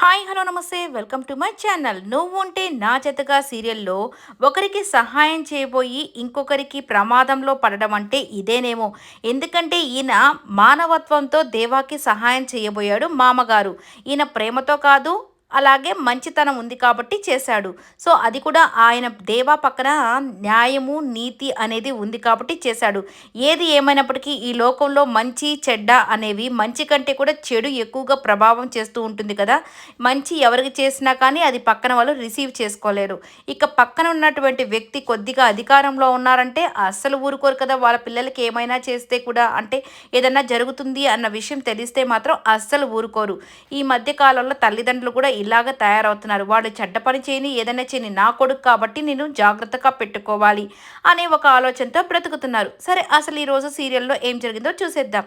Hi hello నమస్తే. Welcome to my channel. నువ్వు ఉంటే నా జతగా సీరియల్లో ఒకరికి సహాయం చేయబోయి ఇంకొకరికి ప్రమాదంలో పడడం అంటే ఇదేనేమో. ఎందుకంటే ఈయన మానవత్వంతో దేవాకి సహాయం చేయబోయాడు మామగారు. ఈయన ప్రేమతో కాదు అలాగే మంచితనం ఉంది కాబట్టి చేశాడు. సో అది కూడా ఆయన దేవా పక్కన న్యాయము నీతి అనేది ఉంది కాబట్టి చేశాడు. ఏది ఏమైనప్పటికీ ఈ లోకంలో మంచి చెడ్డ అనేవి మంచి కంటే కూడా చెడు ఎక్కువగా ప్రభావం చేస్తూ ఉంటుంది కదా. మంచి ఎవరికి చేసినా కానీ అది పక్కన వాళ్ళు రిసీవ్ చేసుకోలేరు. ఇక పక్కన ఉన్నటువంటి వ్యక్తి కొద్దిగా అధికారంలో ఉన్నారంటే అస్సలు ఊరుకోరు కదా. వాళ్ళ పిల్లలకి ఏమైనా చేస్తే కూడా అంటే ఏదన్నా జరుగుతుంది అన్న విషయం తెలిస్తే మాత్రం అస్సలు ఊరుకోరు. ఈ మధ్య కాలంలో తల్లిదండ్రులు కూడా ఇలాగ తయారవుతున్నారు. వాళ్ళు చెడ్డ పని చేయని ఏదైనా చేయని నా కొడుకు కాబట్టి నేను జాగ్రత్తగా పెట్టుకోవాలి అనే ఒక ఆలోచనతో బ్రతుకుతున్నారు. సరే అసలు ఈరోజు సీరియల్లో ఏం జరిగిందో చూసేద్దాం.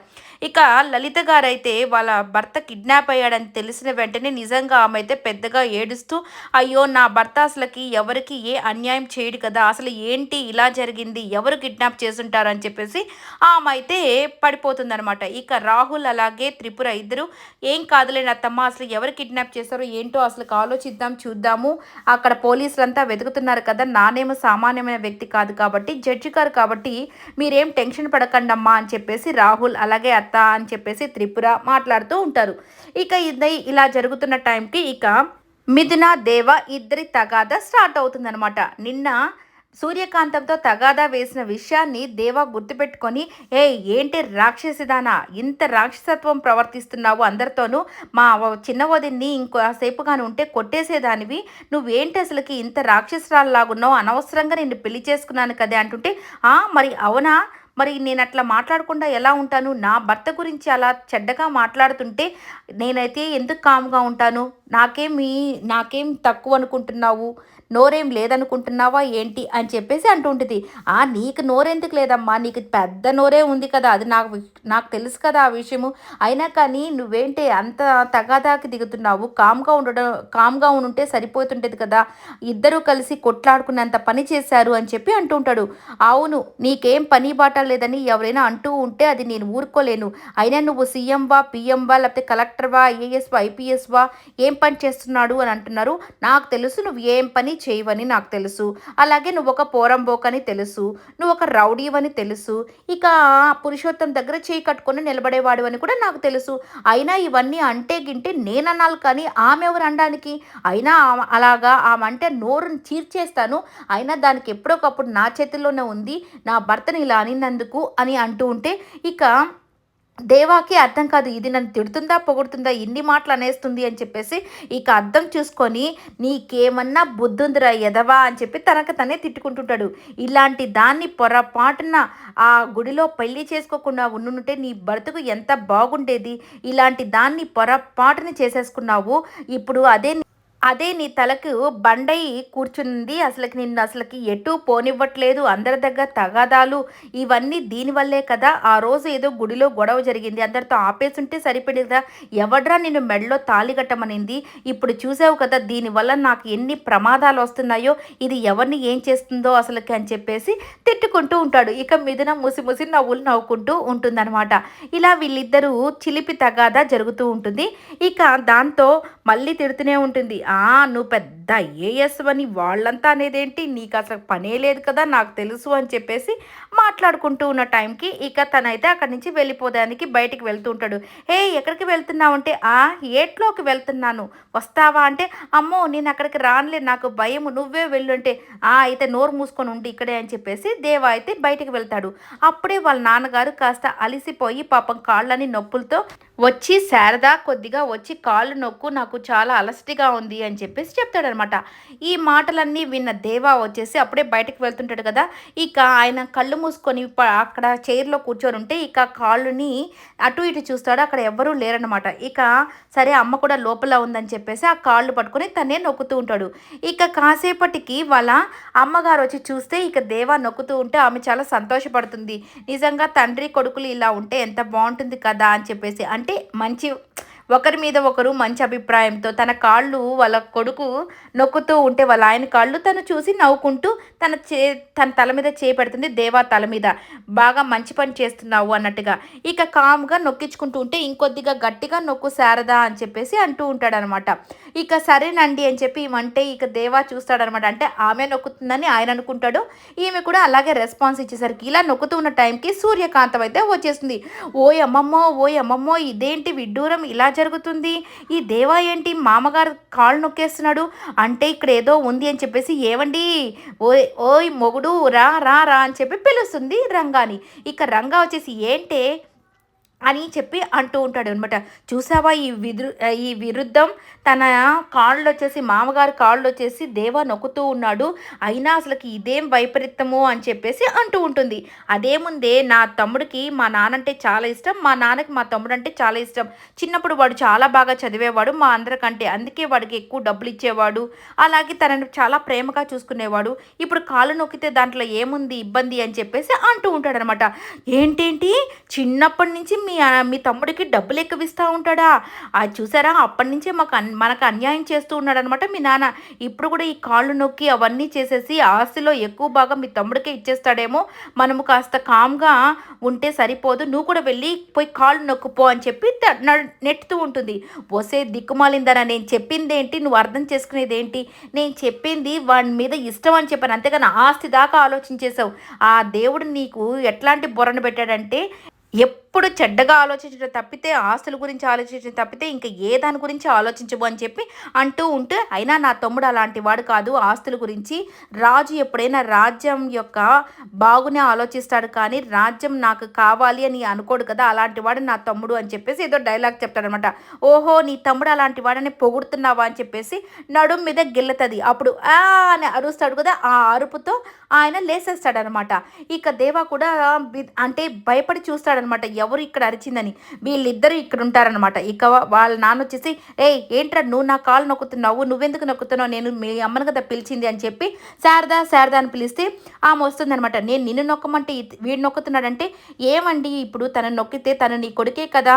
ఇక లలిత గారైతే వాళ్ళ భర్త కిడ్నాప్ అయ్యాడని తెలిసిన వెంటనే నిజంగా ఆమె అయితే పెద్దగా ఏడుస్తూ అయ్యో నా భర్త అసలుకి ఎవరికి ఏ అన్యాయం చేయడు కదా. అసలు ఏంటి ఇలా జరిగింది? ఎవరు కిడ్నాప్ చేసుంటారు అని చెప్పేసి ఆమె అయితే పడిపోతుందనమాట ఇక రాహుల్ అలాగే త్రిపుర ఇద్దరు ఏం కాదులేని అత్తమ్మ అసలు ఎవరు కిడ్నాప్ చేస్తారో ఏంటో అసలు ఆలోచిద్దాం చూద్దాము. అక్కడ పోలీసులంతా వెతుకుతున్నారు కదా నానేమో సామాన్యమైన వ్యక్తి కాదు కాబట్టి జడ్జి గారు కాబట్టి మీరేం టెన్షన్ పడకండి అమ్మా అని చెప్పేసి రాహుల్ అలాగే అత్త అని చెప్పేసి త్రిపుర మాట్లాడుతూ ఉంటారు. ఇక ఇది ఇలా జరుగుతున్న టైంకి ఇక మిథున దేవ ఇద్దరి తగాద స్టార్ట్ అవుతుందనమాట నిన్న సూర్యకాంతంతో తగాదా వేసిన విషయాన్ని దేవా గుర్తుపెట్టుకొని ఏ ఏంటి రాక్షసిదానా? ఇంత రాక్షసత్వం ప్రవర్తిస్తున్నావు అందరితోనూ? మా చిన్న వదిన్ని ఇంకోసేపుగాను ఉంటే కొట్టేసేదానివి. నువ్వేంటి అసలుకి ఇంత రాక్షసురాల్లాగున్నావు? అనవసరంగా నిన్ను పెళ్ళి చేసుకున్నాను కదే అంటుంటే ఆ మరి అవునా? మరి నేను అట్లా మాట్లాడకుండా ఎలా ఉంటాను? నా భర్త గురించి అలా చెడ్డగా మాట్లాడుతుంటే నేనైతే ఎందుకు కామ్గా ఉంటాను? మీ నాకేం తక్కువ అనుకుంటున్నావు? నోరేం లేదనుకుంటున్నావా ఏంటి? అని చెప్పేసి అంటుంటుంది ఆ నీకు నోరెందుకు లేదమ్మా? నీకు పెద్ద నోరే ఉంది కదా? అది నాకు నాకు తెలుసు కదా ఆ విషయము. అయినా కానీ నువ్వేంటి అంత తగాదాకి దిగుతున్నావు? కామ్గా ఉండడం కామ్గా ఉంటే సరిపోతుంటుంది కదా? ఇద్దరూ కలిసి కొట్లాడుకున్నంత పని చేశారు అని చెప్పి అంటుంటాడు అవును నీకేం పని బాట లేదని ఎవరైనా అంటూ ఉంటే అది నేను ఊరుకోలేను. అయినా నువ్వు సీఎం వా పిఎం వా లేకపోతే కలెక్టర్ వా ఐఏఎస్ వా ఐపీఎస్ వా ఏం పని చేస్తున్నాడు అని అంటున్నారు. నాకు తెలుసు నువ్వు ఏం పని చేయవని నాకు తెలుసు. అలాగే నువ్వు ఒక పోరంబోకని అని తెలుసు. నువ్వు ఒక రౌడీవని తెలుసు. ఇక పురుషోత్తం దగ్గర చేయి కట్టుకొని నిలబడేవాడు అని కూడా నాకు తెలుసు. అయినా ఇవన్నీ అంటే గింటే నేనన్నాను కానీ ఆమె ఎవరు అనడానికి? అయినా అలాగా ఆమె అంటే నోరుని చీర్చేస్తాను. అయినా దానికి ఎప్పుడొకప్పుడు నా చేతిలోనే ఉంది. నా భర్తని ఇలా అని అనినందుకు అని అంటూ ఉంటే ఇక దేవాకి అర్థం కాదు ఇది నన్ను తిడుతుందా పొగుడుతుందా ఇన్ని మాటలు అనేస్తుంది అని చెప్పేసి ఇక అర్థం చూసుకొని నీకేమన్నా బుద్ధుందిరా ఎదవా అని చెప్పి తనకు తనే తిట్టుకుంటుంటాడు. ఇలాంటి దాన్ని పొరపాటున ఆ గుడిలో పెళ్ళి చేసుకోకుండా ఉండుంటే నీ బ్రతుకు ఎంత బాగుండేది. ఇలాంటి దాన్ని పొరపాటున చేసేసుకున్నావు. ఇప్పుడు అదే అదే నీ తలకు బండై కూర్చుంది అసలుకి నిన్ను అసలుకి ఎటు పోనివ్వట్లేదు. అందరి దగ్గర తగాదాలు ఇవన్నీ దీనివల్లే కదా. ఆ రోజు ఏదో గుడిలో గొడవ జరిగింది. అందరితో ఆపేసుంటే సరిపడేది కదా ఎవడ్రా నిన్ను మెడలో తాలిగట్టమనింది ఇప్పుడు చూసావు కదా దీనివల్ల నాకు ఎన్ని ప్రమాదాలు వస్తున్నాయో. ఇది ఎవరిని ఏం చేస్తుందో అసలుకి అని చెప్పేసి తిట్టుకుంటూ ఉంటాడు. ఇక మిథున ముసి ముసి నవ్వులు నవ్వుకుంటూ ఉంటుందన్నమాట. ఇలా వీళ్ళిద్దరూ చిలిపి తగాదా జరుగుతూ ఉంటుంది. ఇక దాంతో మళ్ళీ తిడుతూనే ఉంటుంది. నువ్వు పెద్ద ఐఏఎస్ అని వాళ్ళంతా అనేదేంటి? నీకు అసలు పనే లేదు కదా నాకు తెలుసు అని చెప్పేసి మాట్లాడుకుంటూ ఉన్న టైంకి ఇక తనైతే అక్కడి నుంచి వెళ్ళిపోదానికి బయటికి వెళ్తూ ఉంటాడు. హే ఎక్కడికి వెళ్తున్నావు అంటే ఆ ఏట్లోకి వెళ్తున్నాను. వస్తావా అంటే అమ్మో నేను అక్కడికి రానులే నాకు భయం నువ్వే వెళ్ళు అంటే ఆ అయితే నోరు మూసుకొని ఉండి ఇక్కడే అని చెప్పేసి దేవ అయితే బయటికి వెళ్తాడు. అప్పుడే వాళ్ళ నాన్నగారు కాస్త అలిసిపోయి పాపం కాళ్ళని నొప్పులతో వచ్చి శారద కొద్దిగా వచ్చి కాళ్ళు నొక్కు నాకు చాలా అలసటిగా ఉంది అని చెప్పేసి చెప్తాడనమాట. ఈ మాటలన్నీ విన్న దేవా వచ్చేసి అప్పుడే బయటకు వెళ్తుంటాడు కదా. ఇక ఆయన కళ్ళు మూసుకొని అక్కడ చైర్లో కూర్చొని ఉంటే ఇక కాళ్ళుని అటు ఇటు చూస్తాడు. అక్కడ ఎవ్వరూ లేరనమాట. ఇక సరే అమ్మ కూడా లోపల ఉందని చెప్పేసి ఆ కాళ్ళు పట్టుకొని తనే నొక్కుతూ ఉంటాడు. ఇక కాసేపటికి వాళ్ళ అమ్మగారు వచ్చి చూస్తే ఇక దేవా నొక్కుతూ ఉంటే ఆమె చాలా సంతోషపడుతుంది. నిజంగా తండ్రి కొడుకులు ఇలా ఉంటే ఎంత బాగుంటుంది కదా అని చెప్పేసి. అంటే మంచి ఒకరి మీద ఒకరు మంచి అభిప్రాయంతో తన కాళ్ళు వాళ్ళ కొడుకు నొక్కుతూ ఉంటే వాళ్ళ ఆయన కాళ్ళు తను చూసి నవ్వుకుంటూ తన చే తన తల మీద చేపెడుతుంది దేవా తల మీద బాగా మంచి పని చేస్తున్నావు అన్నట్టుగా. ఇక కామ్గా నొక్కించుకుంటూ ఉంటే ఇంకొద్దిగా గట్టిగా నొక్కు శారదా అని చెప్పేసి అంటూ ఉంటాడనమాట. ఇక సరేనండి అని చెప్పి ఇవంటే ఇక దేవా చూస్తాడనమాట. అంటే ఆమె నొక్కుతుందని ఆయన అనుకుంటాడు. ఈమె కూడా అలాగే రెస్పాన్స్ ఇచ్చేసరికి ఇలా నొక్కుతూ ఉన్న టైంకి సూర్యకాంతం అయితే వచ్చేస్తుంది. ఓయ్ అమ్మమ్మో ఓయ్ అమ్మమ్మో ఇదేంటి విడ్డూరం ఇలా జరుగుతుంది? ఈ దేవా ఏంటి? మామగారు కాళ్ళు నొక్కేస్తున్నాడు. అంటే ఇక్కడ ఏదో ఉంది అని చెప్పేసి ఏవండి? ఓయ్ ఓయ్ మొగుడు రా రా రా అని చెప్పి పిలుస్తుంది రంగాని. ఇక రంగా వచ్చేసి ఏంటే? అని చెప్పి అంటూ ఉంటాడు అనమాట చూసావా ఈ విదృ ఈ విరుద్ధం? తన కాళ్ళు వచ్చేసి మామగారి కాళ్ళు వచ్చేసి దేవ నొక్కుతూ ఉన్నాడు. అయినా అసలుకి ఇదేం వైపరీత్యము అని చెప్పేసి అంటూ ఉంటుంది. అదేముందే నా తమ్ముడికి మా నాన్నంటే చాలా ఇష్టం. మా నాన్నకి మా తమ్ముడు అంటే చాలా ఇష్టం. చిన్నప్పుడు వాడు చాలా బాగా చదివేవాడు మా అందరికంటే. అందుకే వాడికి ఎక్కువ డబ్బులు ఇచ్చేవాడు అలాగే తనను చాలా ప్రేమగా చూసుకునేవాడు. ఇప్పుడు కాళ్ళు నొక్కితే దాంట్లో ఏముంది? ఇబ్బంది అని చెప్పేసి అంటూ ఉంటాడనమాట ఏంటేంటి? చిన్నప్పటి నుంచి మీ మీ తమ్ముడికి డబ్బులు ఎక్కువిస్తూ ఉంటాడా? అది చూసారా? అప్పటి నుంచే మాకు మనకు అన్యాయం చేస్తూ ఉన్నాడు అనమాట మీ నాన్న. ఇప్పుడు కూడా ఈ కాళ్ళు నొక్కి అవన్నీ చేసేసి ఆస్తిలో ఎక్కువ భాగం మీ తమ్ముడికే ఇచ్చేస్తాడేమో. మనము కాస్త కామ్గా ఉంటే సరిపోదు. నువ్వు కూడా వెళ్ళి పోయి కాళ్ళు నొక్కుపో అని చెప్పి నెట్టుతూ ఉంటుంది. వసే దిక్కుమాలిందన? నేను చెప్పింది ఏంటి నువ్వు అర్థం చేసుకునేది ఏంటి నేను చెప్పింది వాడి మీద ఇష్టం అని చెప్పాను. అంతేగాని ఆస్తి దాకా ఆలోచించేశావు. ఆ దేవుడు నీకు ఎట్లాంటి బొరను పెట్టాడంటే ఎప్పుడు చెడ్డగా ఆలోచించడం తప్పితే ఆస్తుల గురించి ఆలోచించడం తప్పితే ఇంకా ఏ దాని గురించి ఆలోచించబో అని చెప్పి అంటూ ఉంటే అయినా నా తమ్ముడు అలాంటి వాడు కాదు. ఆస్తుల గురించి రాజు ఎప్పుడైనా రాజ్యం యొక్క బాగునే ఆలోచిస్తాడు కానీ రాజ్యం నాకు కావాలి అని అనుకోడు కదా అలాంటి వాడు నా తమ్ముడు అని చెప్పేసి ఏదో డైలాగ్ చెప్తాడనమాట. ఓహో నీ తమ్ముడు అలాంటి వాడని పొగుడుతున్నావా అని చెప్పేసి నడుం మీద గిల్లతది. అప్పుడు ఆ అని అరుస్తాడు కదా ఆ అరుపుతో ఆయన లేసేస్తాడనమాట. ఇక దేవా కూడా అంటే భయపడి చూస్తాడనమాట ఎవరు ఇక్కడ అరిచిందని? వీళ్ళిద్దరు ఇక్కడ ఉంటారనమాట ఇక వాళ్ళ నాన్న వచ్చేసి ఏ ఏంట్రా నువ్వు నా కాలు నొక్కుతున్నావు? నువ్వెందుకు నొక్కుతున్నావు? నేను మీ అమ్మను కదా పిలిచింది అని చెప్పి శారదా శారదా అని పిలిస్తే ఆమె వస్తుందనమాట నేను నిన్ను నొక్కమంటే వీడు నొక్కుతున్నాడంటే ఏమండి ఇప్పుడు? తనను నొక్కితే తను నీ కొడుకే కదా?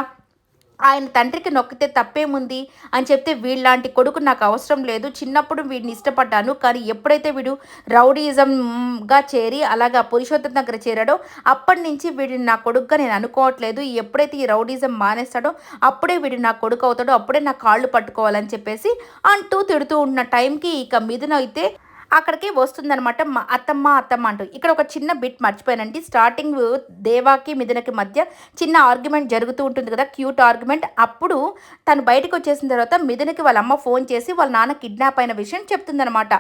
ఆయన తండ్రికి నొక్కితే తప్పేముంది అని చెప్తే వీళ్ళలాంటి కొడుకు నాకు అవసరం లేదు. చిన్నప్పుడు వీడిని ఇష్టపడ్డాను. కానీ ఎప్పుడైతే వీడు రౌడీజంగా చేరి అలాగా పురుషోత్తం దగ్గర చేరాడో అప్పటి నుంచి వీడిని నా కొడుకుగా నేను అనుకోవట్లేదు. ఎప్పుడైతే ఈ రౌడీజం మానేస్తాడో అప్పుడే వీడు నా కొడుకు అవుతాడో అప్పుడే నా కాళ్ళు పట్టుకోవాలని చెప్పేసి అంటూ తిడుతూ ఉన్న టైంకి ఇక మిథున అయితే అక్కడికి వస్తుందనమాట మా అత్తమ్మ అత్తమ్మ అంటూ. ఇక్కడ ఒక చిన్న బిట్ మర్చిపోయానండి. స్టార్టింగ్ దేవాకి మిథునకి మధ్య చిన్న ఆర్గ్యుమెంట్ జరుగుతూ ఉంటుంది కదా క్యూట్ ఆర్గ్యుమెంట్ అప్పుడు తను బయటకు వచ్చేసిన తర్వాత మిథునకి వాళ్ళ అమ్మ ఫోన్ చేసి వాళ్ళ నాన్న కిడ్నాప్ అయిన విషయం చెప్తుందనమాట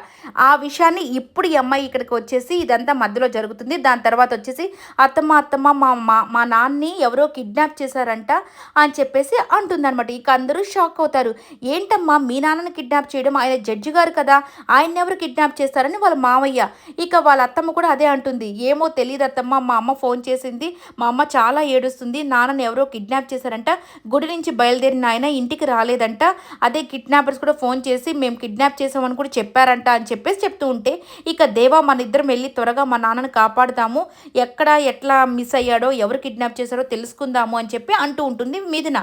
ఆ విషయాన్ని ఇప్పుడు ఈ అమ్మాయి ఇక్కడికి వచ్చేసి ఇదంతా మధ్యలో జరుగుతుంది. దాని తర్వాత వచ్చేసి అత్తమ్మ అత్తమ్మ మా మా మా నాన్ని ఎవరో కిడ్నాప్ చేశారంట అని చెప్పేసి అంటుందనమాట ఇక అందరూ షాక్ అవుతారు. ఏంటమ్మా మీ నాన్నని కిడ్నాప్ చేయడం? ఆయన జడ్జి గారు కదా. ఆయన ఎవరు కిడ్నాప్ చేస్తారని వాళ్ళ మామయ్య. ఇక వాళ్ళ అత్తమ్మ కూడా అదే అంటుంది. ఏమో తెలియదు అత్తమ్మ మా అమ్మ ఫోన్ చేసింది. మా అమ్మ చాలా ఏడుస్తుంది. నాన్నని ఎవరో కిడ్నాప్ చేశారంట. గుడి నుంచి బయలుదేరిన ఆయన ఇంటికి రాలేదంట. అదే కిడ్నాపర్స్ కూడా ఫోన్ చేసి మేము కిడ్నాప్ చేసామని కూడా చెప్పారంట అని చెప్పేసి చెప్తూ ఉంటే ఇక దేవా మన ఇద్దరం వెళ్ళి త్వరగా మా నాన్నని కాపాడుతాము. ఎక్కడ ఎట్లా మిస్ అయ్యాడో ఎవరు కిడ్నాప్ చేశారో తెలుసుకుందాము అని చెప్పి అంటూ ఉంటుంది మీదిన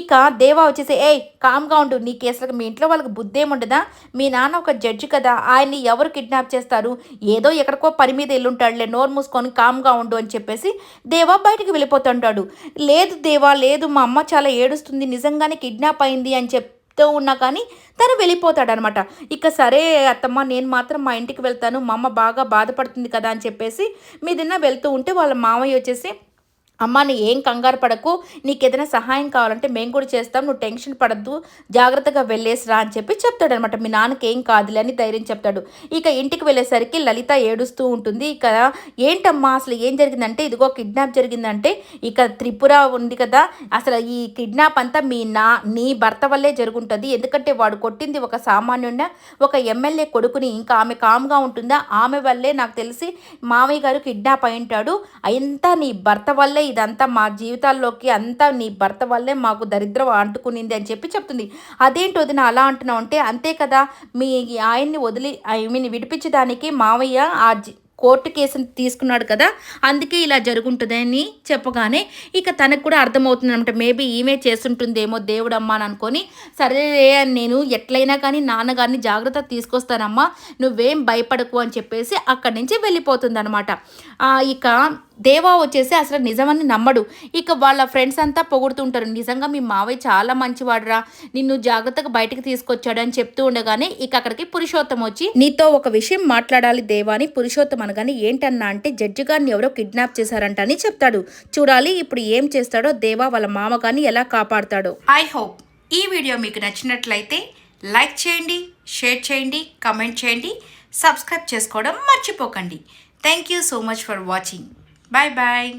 ఇక దేవా వచ్చేసి ఏయ్ కామ్గా ఉండు. నీ కేసులకు మీ ఇంట్లో వాళ్ళకి బుద్ధి ఏముండదా మీ నాన్న ఒక జడ్జి కదా. ఆయన్ని ఎవరు కిడ్నాప్ చేస్తారు? ఏదో ఎక్కడికో పని మీద వెళ్ళుంటాడులే నోరు మూసుకొని కామ్గా ఉండు అని చెప్పేసి దేవా బయటికి వెళ్ళిపోతుంటాడు. లేదు దేవా లేదు మా అమ్మ చాలా ఏడుస్తుంది నిజంగానే కిడ్నాప్ అయింది అని చెప్తూ ఉన్నా కానీ తను వెళ్ళిపోతాడనమాట. ఇక సరే అత్తమ్మ నేను మాత్రం మా ఇంటికి వెళ్తాను మా అమ్మ బాగా బాధపడుతుంది కదా అని చెప్పేసి మీదన్న వెళ్తూ ఉంటే వాళ్ళ మామయ్య వచ్చేసి అమ్మ నీ ఏం కంగారు పడకు. నీకు ఏదైనా సహాయం కావాలంటే మేము కూడా చేస్తాం. నువ్వు టెన్షన్ పడద్దు. జాగ్రత్తగా వెళ్ళేసిరా అని చెప్పి చెప్తాడు అనమాట మీ నాన్నకి ఏం కాదులే అని ధైర్యం చెప్తాడు. ఇక ఇంటికి వెళ్ళేసరికి లలిత ఏడుస్తూ ఉంటుంది. ఇక ఏంటమ్మా అసలు ఏం జరిగిందంటే ఇదిగో కిడ్నాప్ జరిగిందంటే ఇక త్రిపుర ఉంది కదా. అసలు ఈ కిడ్నాప్ అంతా మీ నా నీ భర్త వల్లే జరుగుంటుంది. ఎందుకంటే వాడు కొట్టింది ఒక సామాన్యున్న ఒక ఎమ్మెల్యే కొడుకుని. ఇంకా ఆమె కామ్గా ఉంటుందా? ఆమె వల్లే నాకు తెలిసి మామయ్య గారు కిడ్నాప్ అయి ఉంటాడు. అంతా నీ భర్త వల్లే ఇదంతా మా జీవితాల్లోకి అంతా నీ భర్త వల్లే మాకు దరిద్రం అంటుకునింది అని చెప్పి చెప్తుంది. అదేంటి వదిన అలా అంటున్నావు అంటే అంతే కదా మీ ఆయన్ని వదిలి ఐ మీన్ విడిపించడానికి మావయ్య ఆ కోర్టు కేసును తీసుకున్నాడు కదా అందుకే ఇలా జరుగుంటుందని చెప్పగానే ఇక తనకు కూడా అర్థమవుతుంది అనమాట మేబీ ఈమె చేస్తుంటుందేమో దేవుడమ్మా అని అనుకొని సరే నేను ఎట్లయినా కానీ నాన్నగారిని జాగ్రత్త తీసుకొస్తానమ్మా నువ్వేం భయపడకు అని చెప్పేసి అక్కడి నుంచి వెళ్ళిపోతుంది అనమాట ఇక దేవా వచ్చేసి అసలు నిజమని నమ్మడు. ఇక వాళ్ళ ఫ్రెండ్స్ అంతా పొగుడుతుంటారు నిజంగా మీ మావయ్య చాలా మంచివాడురా నిన్ను జాగ్రత్తగా బయటకు తీసుకొచ్చాడు అని చెప్తూ ఉండగానే ఇక అక్కడికి పురుషోత్తం వచ్చి నీతో ఒక విషయం మాట్లాడాలి దేవా అని పురుషోత్తం అనగానే ఏంటన్నా అంటే జడ్జి గారిని ఎవరో కిడ్నాప్ చేశారంట అని చెప్తాడు. చూడాలి ఇప్పుడు ఏం చేస్తాడో దేవా వాళ్ళ మామ గారిని ఎలా కాపాడుతాడో. ఐ హోప్ ఈ వీడియో మీకు నచ్చినట్లయితే లైక్ చేయండి షేర్ చేయండి కమెంట్ చేయండి సబ్స్క్రైబ్ చేసుకోవడం మర్చిపోకండి. Thank you so much for watching bye bye